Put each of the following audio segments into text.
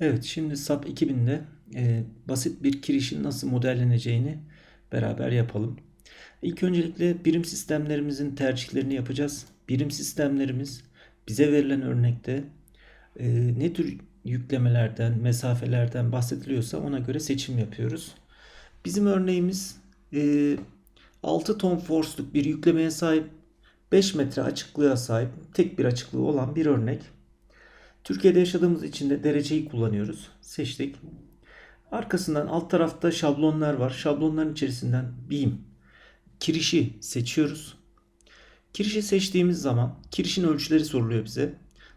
Evet, şimdi SAP 2000'de e, basit bir kirişin nasıl modelleneceğini beraber yapalım. İlk öncelikle birim sistemlerimizin tercihlerini yapacağız. Birim sistemlerimiz bize verilen örnekte e, ne tür yüklemelerden, mesafelerden bahsediliyorsa ona göre seçim yapıyoruz. Bizim örneğimiz e, 6 ton force'luk bir yüklemeye sahip, 5 metre açıklığa sahip, tek bir açıklığı olan bir örnek. Türkiye'de yaşadığımız için de dereceyi kullanıyoruz. Seçtik. Arkasından alt tarafta şablonlar var. Şablonların içerisinden beam, kirişi seçiyoruz. Kirişi seçtiğimiz zaman kirişin ölçüleri soruluyor bize.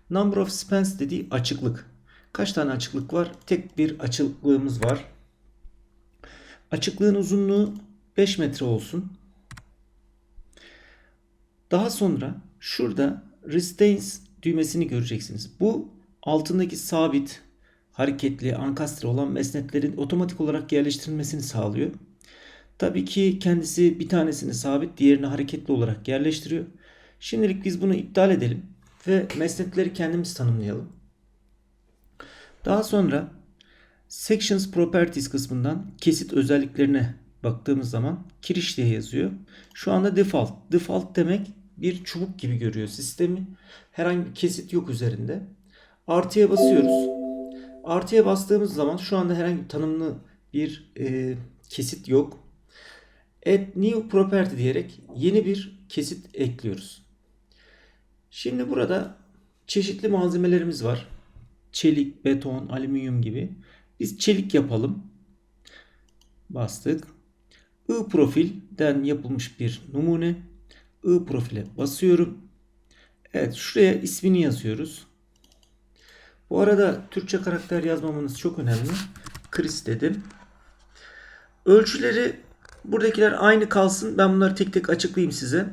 Number of spans dediği açıklık. Kaç tane açıklık var? Tek bir açıklığımız var. Açıklığın uzunluğu 5 metre olsun. Daha sonra şurada restraints düğmesini göreceksiniz. Bu altındaki sabit, hareketli, ankastre olan mesnetlerin otomatik olarak yerleştirilmesini sağlıyor. Tabii ki kendisi bir tanesini sabit, diğerini hareketli olarak yerleştiriyor. Şimdilik biz bunu iptal edelim ve mesnetleri kendimiz tanımlayalım. Daha sonra Sections Properties kısmından kesit özelliklerine baktığımız zaman kiriş diye yazıyor. Şu anda default. Default demek bir çubuk gibi görüyor sistemi. Herhangi bir kesit yok üzerinde. Artıya basıyoruz. Artıya bastığımız zaman şu anda herhangi bir tanımlı bir e, kesit yok. Add new property diyerek yeni bir kesit ekliyoruz. Şimdi burada çeşitli malzemelerimiz var. Çelik, beton, alüminyum gibi. Biz çelik yapalım. Bastık. I profilden yapılmış bir numune. I profile basıyorum. Evet şuraya ismini yazıyoruz. Bu arada Türkçe karakter yazmamız çok önemli. Chris dedim. Ölçüleri buradakiler aynı kalsın. Ben bunları tek tek açıklayayım size.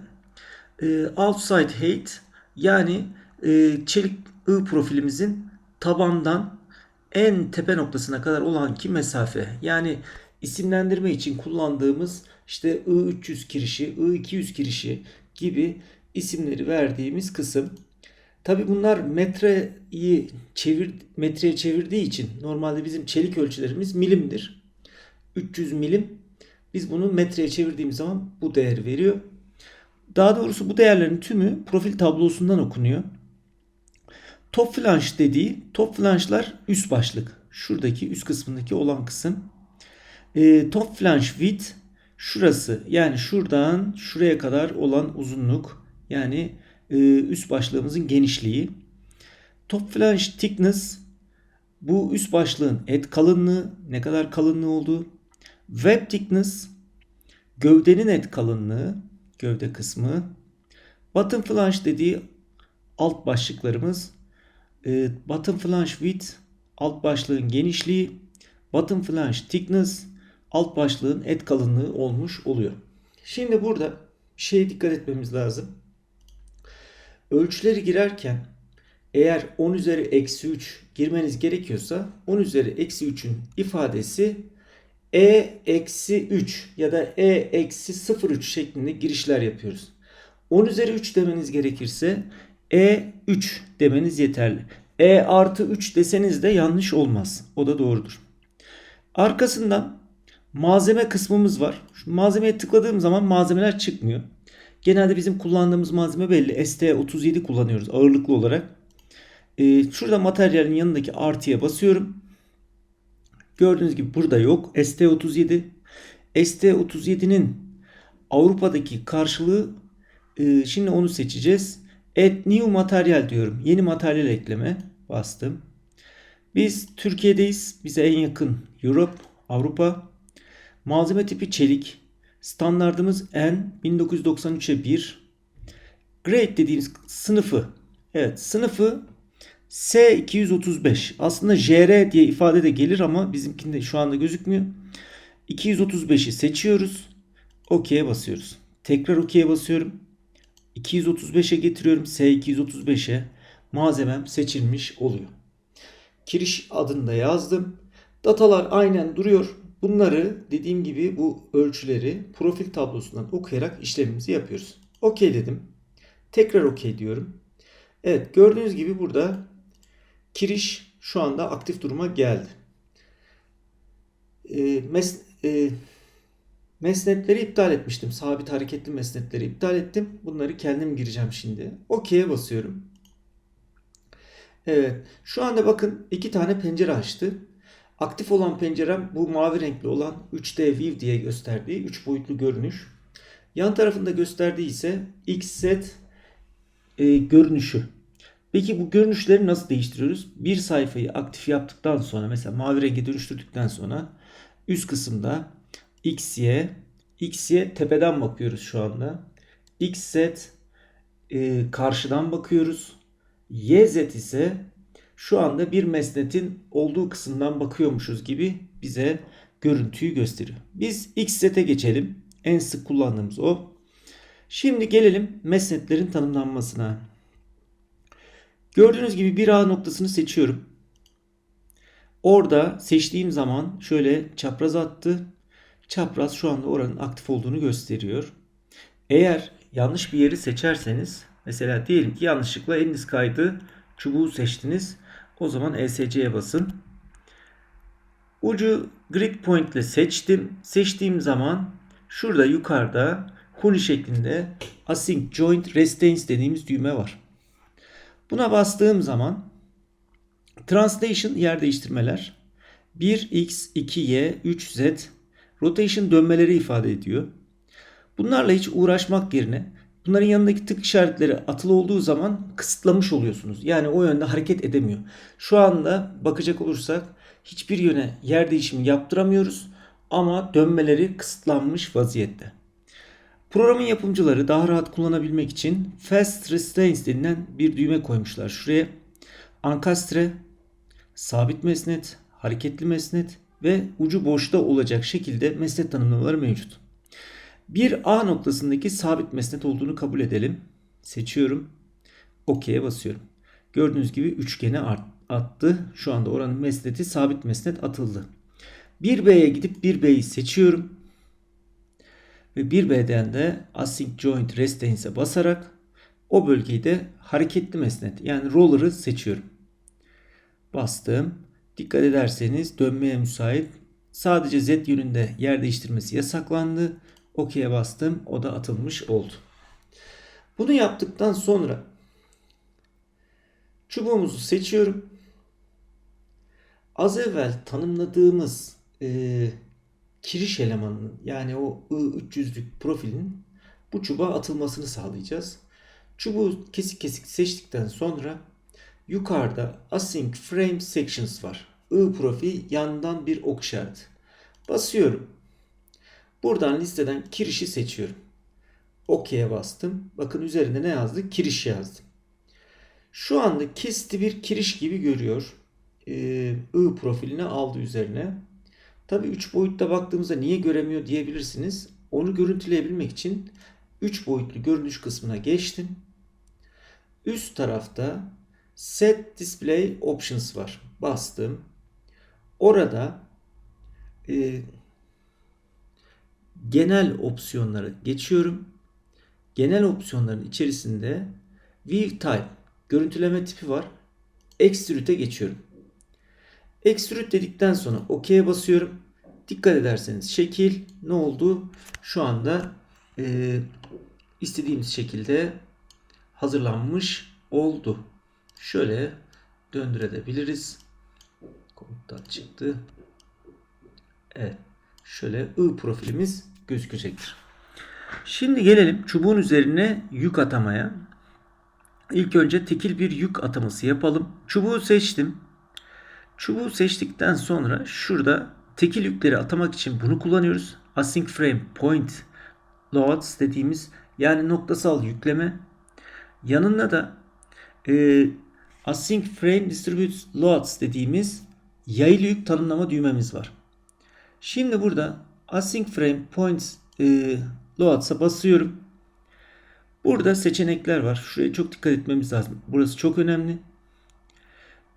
Ee, outside height yani e, çelik I profilimizin tabandan en tepe noktasına kadar olan ki mesafe. Yani isimlendirme için kullandığımız işte I300 kirişi, I200 kirişi gibi isimleri verdiğimiz kısım. Tabi bunlar metreyi çevir, metreye çevirdiği için normalde bizim çelik ölçülerimiz milimdir. 300 milim. Biz bunu metreye çevirdiğimiz zaman bu değer veriyor. Daha doğrusu bu değerlerin tümü profil tablosundan okunuyor. Top flange dediği top flange'lar üst başlık. Şuradaki üst kısmındaki olan kısım. E, top flange width şurası yani şuradan şuraya kadar olan uzunluk yani üst başlığımızın genişliği. Top flange thickness bu üst başlığın et kalınlığı ne kadar kalınlığı olduğu. Web thickness gövdenin et kalınlığı gövde kısmı. Bottom flange dediği alt başlıklarımız. E, bottom flange width alt başlığın genişliği. Bottom flange thickness alt başlığın et kalınlığı olmuş oluyor. Şimdi burada bir şeye dikkat etmemiz lazım. Ölçüleri girerken eğer 10 üzeri eksi 3 girmeniz gerekiyorsa 10 üzeri eksi 3'ün ifadesi e eksi 3 ya da e eksi 0,3 şeklinde girişler yapıyoruz. 10 üzeri 3 demeniz gerekirse e 3 demeniz yeterli. E artı 3 deseniz de yanlış olmaz. O da doğrudur. Arkasından malzeme kısmımız var. Şu malzemeye tıkladığım zaman malzemeler çıkmıyor. Genelde bizim kullandığımız malzeme belli. ST37 kullanıyoruz ağırlıklı olarak. Ee, şurada materyalin yanındaki artıya basıyorum. Gördüğünüz gibi burada yok. ST37. ST37'nin Avrupa'daki karşılığı e, şimdi onu seçeceğiz. Add new materyal diyorum. Yeni materyal ekleme bastım. Biz Türkiye'deyiz. Bize en yakın Europe, Avrupa. Malzeme tipi çelik. Standartımız N 1993'e 1. Grade dediğimiz sınıfı. Evet sınıfı S235. Aslında JR diye ifade de gelir ama bizimkinde şu anda gözükmüyor. 235'i seçiyoruz. OK'ye basıyoruz. Tekrar OK'ye basıyorum. 235'e getiriyorum. S235'e malzemem seçilmiş oluyor. Kiriş adını da yazdım. Datalar aynen duruyor. Bunları dediğim gibi bu ölçüleri profil tablosundan okuyarak işlemimizi yapıyoruz. OK dedim. Tekrar OK diyorum. Evet gördüğünüz gibi burada kiriş şu anda aktif duruma geldi. E, mes, e, mesnetleri iptal etmiştim. Sabit hareketli mesnetleri iptal ettim. Bunları kendim gireceğim şimdi. OK'ye basıyorum. Evet. Şu anda bakın iki tane pencere açtı. Aktif olan pencerem bu mavi renkli olan 3D View diye gösterdiği 3 boyutlu görünüş. Yan tarafında gösterdiği ise XZ e, görünüşü. Peki bu görünüşleri nasıl değiştiriyoruz? Bir sayfayı aktif yaptıktan sonra mesela mavi renge dönüştürdükten sonra üst kısımda XY XY tepeden bakıyoruz şu anda. XZ e, karşıdan bakıyoruz. YZ ise şu anda bir mesnetin olduğu kısımdan bakıyormuşuz gibi bize görüntüyü gösteriyor. Biz XZ'e geçelim. En sık kullandığımız o. Şimdi gelelim mesnetlerin tanımlanmasına. Gördüğünüz gibi bir A noktasını seçiyorum. Orada seçtiğim zaman şöyle çapraz attı. Çapraz şu anda oranın aktif olduğunu gösteriyor. Eğer yanlış bir yeri seçerseniz mesela diyelim ki yanlışlıkla eliniz kaydı çubuğu seçtiniz. O zaman ESC'ye basın. Ucu grid point ile seçtim. Seçtiğim zaman şurada yukarıda huni şeklinde async joint restraints dediğimiz düğme var. Buna bastığım zaman translation yer değiştirmeler 1x, 2y, 3z rotation dönmeleri ifade ediyor. Bunlarla hiç uğraşmak yerine bunların yanındaki tık işaretleri atılı olduğu zaman kısıtlamış oluyorsunuz. Yani o yönde hareket edemiyor. Şu anda bakacak olursak hiçbir yöne yer değişimi yaptıramıyoruz ama dönmeleri kısıtlanmış vaziyette. Programın yapımcıları daha rahat kullanabilmek için Fast Restraints denilen bir düğme koymuşlar. Şuraya ankastre, sabit mesnet, hareketli mesnet ve ucu boşta olacak şekilde mesnet tanımlamaları mevcut. Bir A noktasındaki sabit mesnet olduğunu kabul edelim. Seçiyorum. OK'ye basıyorum. Gördüğünüz gibi üçgene attı. Şu anda oranın mesneti sabit mesnet atıldı. 1B'ye gidip 1B'yi seçiyorum. Ve 1B'den de async joint restains'e basarak o bölgeyi de hareketli mesnet yani roller'ı seçiyorum. Bastım. Dikkat ederseniz dönmeye müsait. Sadece Z yönünde yer değiştirmesi yasaklandı. OK'ye bastım. O da atılmış oldu. Bunu yaptıktan sonra çubuğumuzu seçiyorum. Az evvel tanımladığımız e, kiriş elemanının yani o I300'lük profilin bu çubuğa atılmasını sağlayacağız. Çubuğu kesik kesik seçtikten sonra yukarıda Async Frame Sections var. I profil yandan bir ok işareti. Basıyorum. Buradan listeden kirişi seçiyorum. OK'ye bastım. Bakın üzerinde ne yazdı? Kiriş yazdım. Şu anda kesti bir kiriş gibi görüyor. Ee, I profilini aldı üzerine. Tabi 3 boyutta baktığımızda niye göremiyor diyebilirsiniz. Onu görüntüleyebilmek için 3 boyutlu görünüş kısmına geçtim. Üst tarafta Set Display Options var. Bastım. Orada e, genel opsiyonlara geçiyorum. Genel opsiyonların içerisinde View Type görüntüleme tipi var. Extrude'e geçiyorum. Extrude dedikten sonra OK'ye basıyorum. Dikkat ederseniz şekil ne oldu? Şu anda e, istediğimiz şekilde hazırlanmış oldu. Şöyle döndürebiliriz. Komuttan çıktı. Evet. Şöyle I profilimiz gözükecektir. Şimdi gelelim çubuğun üzerine yük atamaya. İlk önce tekil bir yük ataması yapalım. Çubuğu seçtim. Çubuğu seçtikten sonra şurada tekil yükleri atamak için bunu kullanıyoruz. Async frame point loads dediğimiz yani noktasal yükleme. Yanında da e, async frame distribute loads dediğimiz yaylı yük tanımlama düğmemiz var. Şimdi burada async frame points e, loads'a basıyorum. Burada seçenekler var. Şuraya çok dikkat etmemiz lazım. Burası çok önemli.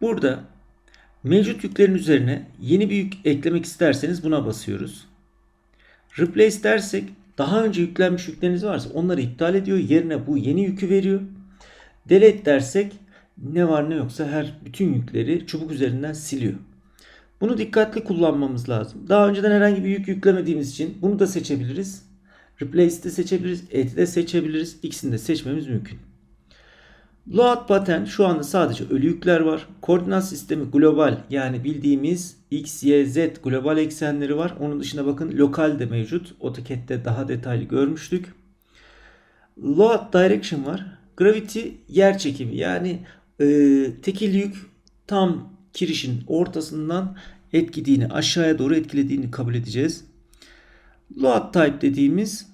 Burada mevcut yüklerin üzerine yeni bir yük eklemek isterseniz buna basıyoruz. Replace dersek daha önce yüklenmiş yükleriniz varsa onları iptal ediyor. Yerine bu yeni yükü veriyor. Delete dersek ne var ne yoksa her bütün yükleri çubuk üzerinden siliyor. Bunu dikkatli kullanmamız lazım. Daha önceden herhangi bir yük yüklemediğimiz için bunu da seçebiliriz. Replace de seçebiliriz. Edit de seçebiliriz. İkisini de seçmemiz mümkün. Load pattern şu anda sadece ölü yükler var. Koordinat sistemi global yani bildiğimiz x, y, z global eksenleri var. Onun dışında bakın lokal de mevcut. AutoCAD'de daha detaylı görmüştük. Load direction var. Gravity yer çekimi yani e, tekil yük tam kirişin ortasından etkilediğini aşağıya doğru etkilediğini kabul edeceğiz. Load type dediğimiz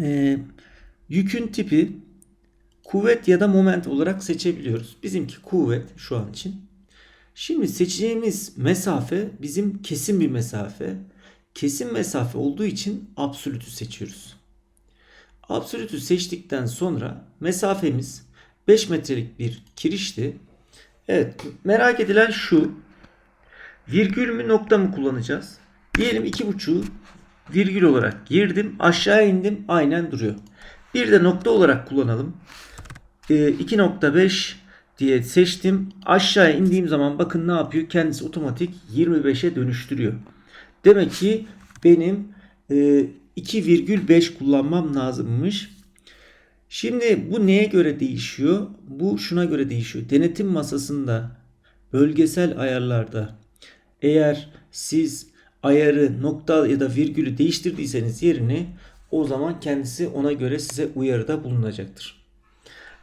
e, yükün tipi kuvvet ya da moment olarak seçebiliyoruz. Bizimki kuvvet şu an için. Şimdi seçeceğimiz mesafe bizim kesin bir mesafe. Kesin mesafe olduğu için absolutü seçiyoruz. Absolutü seçtikten sonra mesafemiz 5 metrelik bir kirişti. Evet merak edilen şu. Virgül mü nokta mı kullanacağız? Diyelim 2.5'u virgül olarak girdim. Aşağı indim. Aynen duruyor. Bir de nokta olarak kullanalım. Ee, 2.5 diye seçtim. Aşağıya indiğim zaman bakın ne yapıyor? Kendisi otomatik 25'e dönüştürüyor. Demek ki benim e, 2,5 kullanmam lazımmış. Şimdi bu neye göre değişiyor? Bu şuna göre değişiyor. Denetim masasında bölgesel ayarlarda eğer siz ayarı nokta ya da virgülü değiştirdiyseniz yerini o zaman kendisi ona göre size uyarıda bulunacaktır.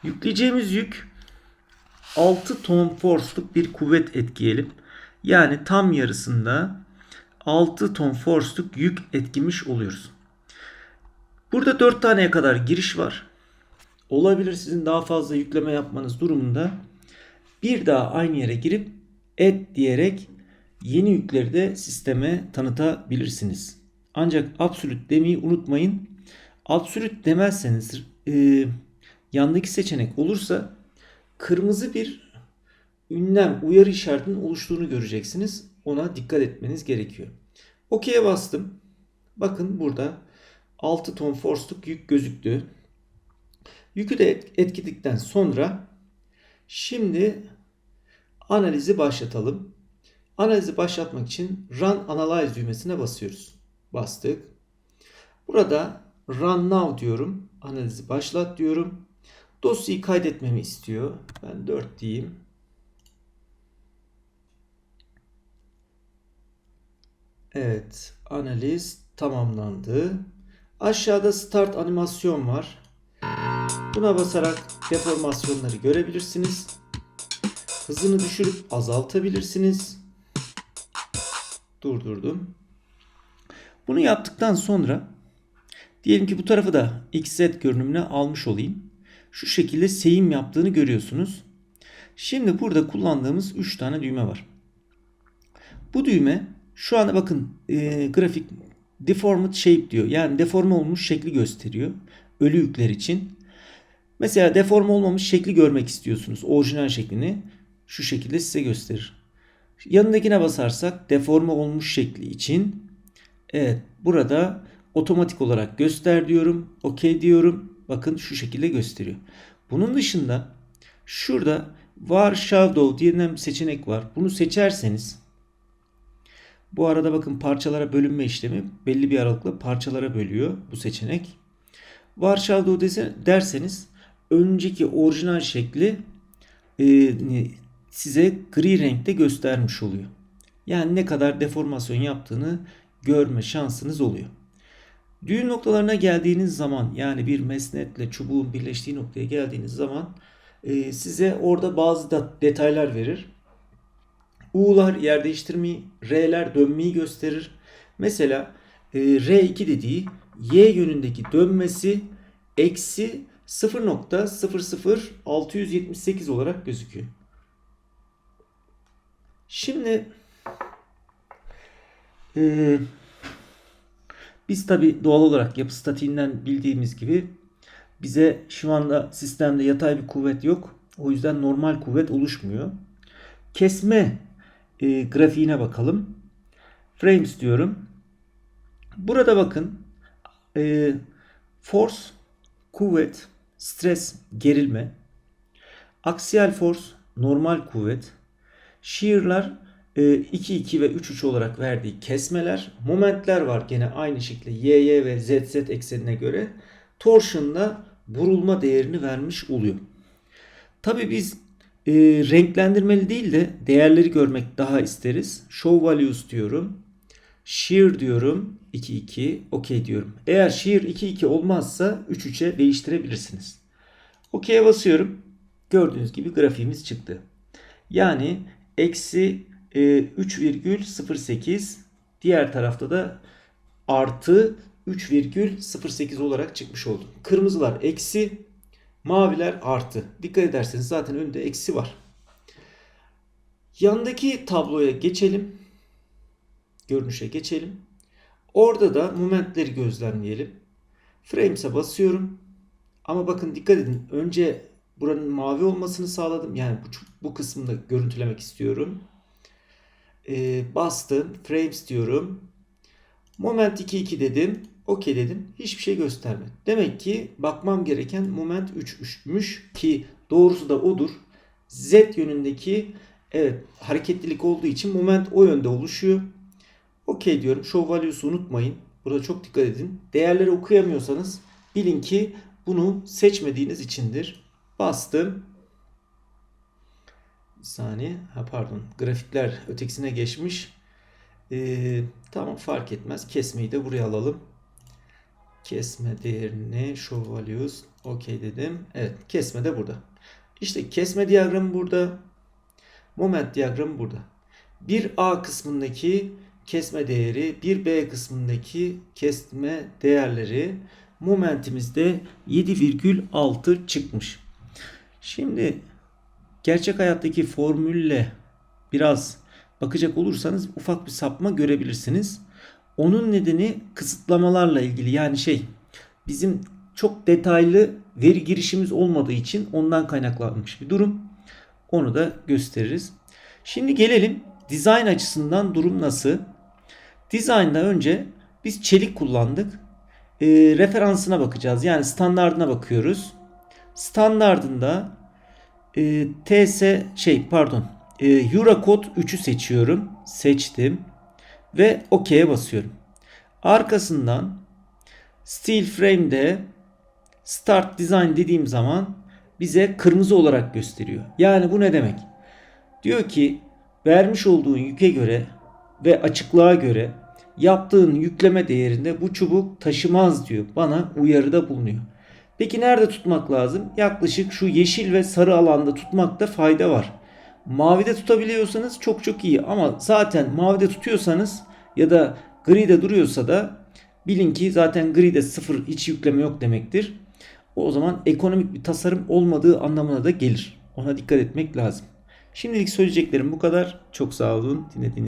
Yükleyeceğimiz yük 6 ton force'luk bir kuvvet etkileyelim. Yani tam yarısında 6 ton force'luk yük etkimiş oluyoruz. Burada 4 taneye kadar giriş var. Olabilir sizin daha fazla yükleme yapmanız durumunda bir daha aynı yere girip et diyerek yeni yükleri de sisteme tanıtabilirsiniz. Ancak absolut demeyi unutmayın. Absolut demezseniz e, yandaki seçenek olursa kırmızı bir ünlem uyarı işaretinin oluştuğunu göreceksiniz. Ona dikkat etmeniz gerekiyor. OK'ye bastım. Bakın burada 6 ton force'luk yük gözüktü. Yükü de etkiledikten sonra şimdi analizi başlatalım. Analizi başlatmak için Run Analyze düğmesine basıyoruz. Bastık. Burada Run Now diyorum. Analizi başlat diyorum. Dosyayı kaydetmemi istiyor. Ben 4 diyeyim. Evet, analiz tamamlandı. Aşağıda start animasyon var. Buna basarak deformasyonları görebilirsiniz. Hızını düşürüp azaltabilirsiniz. Durdurdum. Bunu yaptıktan sonra diyelim ki bu tarafı da XZ görünümüne almış olayım. Şu şekilde seyim yaptığını görüyorsunuz. Şimdi burada kullandığımız 3 tane düğme var. Bu düğme şu anda bakın e, grafik deformed shape diyor. Yani deforme olmuş şekli gösteriyor. Ölü yükler için. Mesela deforme olmamış şekli görmek istiyorsunuz. Orijinal şeklini şu şekilde size gösterir. Yanındakine basarsak deforme olmuş şekli için evet burada otomatik olarak göster diyorum. OK diyorum. Bakın şu şekilde gösteriyor. Bunun dışında şurada var shadow diye bir seçenek var. Bunu seçerseniz bu arada bakın parçalara bölünme işlemi belli bir aralıkla parçalara bölüyor bu seçenek. Var shadow derseniz önceki orijinal şekli e, size gri renkte göstermiş oluyor. Yani ne kadar deformasyon yaptığını görme şansınız oluyor. Düğüm noktalarına geldiğiniz zaman yani bir mesnetle çubuğun birleştiği noktaya geldiğiniz zaman e, size orada bazı da detaylar verir. U'lar yer değiştirmeyi, R'ler dönmeyi gösterir. Mesela e, R2 dediği Y yönündeki dönmesi eksi 0.00678 olarak gözüküyor. Şimdi e, biz tabi doğal olarak yapı statiğinden bildiğimiz gibi bize şu anda sistemde yatay bir kuvvet yok. O yüzden normal kuvvet oluşmuyor. Kesme e, grafiğine bakalım. Frames diyorum. Burada bakın e, force, kuvvet, stres, gerilme. Aksiyel force normal kuvvet. Shear'lar e, 2, 2 ve 3, 3 olarak verdiği kesmeler. Momentler var gene aynı şekilde y, y ve z, z eksenine göre. Torsion'da vurulma değerini vermiş oluyor. Tabi biz e, renklendirmeli değil de değerleri görmek daha isteriz. Show values diyorum. Shear diyorum. 2 2 OK diyorum. Eğer shear 2 2 olmazsa 3 3'e değiştirebilirsiniz. OK'ye basıyorum. Gördüğünüz gibi grafiğimiz çıktı. Yani eksi e, 3,08 diğer tarafta da artı 3,08 olarak çıkmış oldu. Kırmızılar eksi maviler artı. Dikkat ederseniz zaten önünde eksi var. Yandaki tabloya geçelim. Görünüşe geçelim. Orada da momentleri gözlemleyelim. Frames'e basıyorum. Ama bakın dikkat edin. Önce buranın mavi olmasını sağladım. Yani bu, bu kısmını görüntülemek istiyorum. Ee, bastım. Frames diyorum. Moment 2 2 dedim. OK dedim. Hiçbir şey göstermedi. Demek ki bakmam gereken moment 3'müş ki doğrusu da odur. Z yönündeki evet hareketlilik olduğu için moment o yönde oluşuyor. OK diyorum. Show values'u unutmayın. Burada çok dikkat edin. Değerleri okuyamıyorsanız bilin ki bunu seçmediğiniz içindir. Bastım. Bir saniye. Ha pardon. Grafikler ötekisine geçmiş. Ee, tamam fark etmez. Kesmeyi de buraya alalım. Kesme değerini show values OK dedim. Evet kesme de burada. İşte kesme diyagramı burada. Moment diyagramı burada. Bir A kısmındaki kesme değeri, bir B kısmındaki kesme değerleri momentimizde 7,6 çıkmış. Şimdi gerçek hayattaki formülle biraz bakacak olursanız ufak bir sapma görebilirsiniz. Onun nedeni kısıtlamalarla ilgili yani şey bizim çok detaylı veri girişimiz olmadığı için ondan kaynaklanmış bir durum. Onu da gösteririz. Şimdi gelelim design açısından durum nasıl? Design'da önce biz çelik kullandık. E, referansına bakacağız. Yani standardına bakıyoruz. Standardında e, TS şey pardon e, Eurocode 3'ü seçiyorum. Seçtim. Ve OK'ye basıyorum. Arkasından Steel Frame'de Start Design dediğim zaman bize kırmızı olarak gösteriyor. Yani bu ne demek? Diyor ki vermiş olduğun yüke göre ve açıklığa göre yaptığın yükleme değerinde bu çubuk taşımaz diyor. Bana uyarıda bulunuyor. Peki nerede tutmak lazım? Yaklaşık şu yeşil ve sarı alanda tutmakta fayda var. Mavide tutabiliyorsanız çok çok iyi ama zaten mavide tutuyorsanız ya da gride duruyorsa da bilin ki zaten gride sıfır hiç yükleme yok demektir. O zaman ekonomik bir tasarım olmadığı anlamına da gelir. Ona dikkat etmek lazım. Şimdilik söyleyeceklerim bu kadar. Çok sağ olun dinlediğiniz